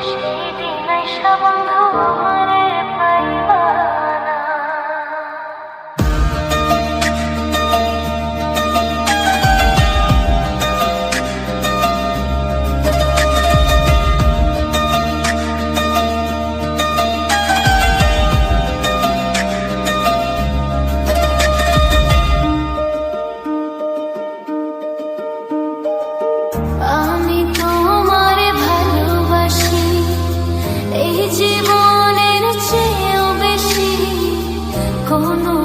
সেই দিন বন্ধু কোনো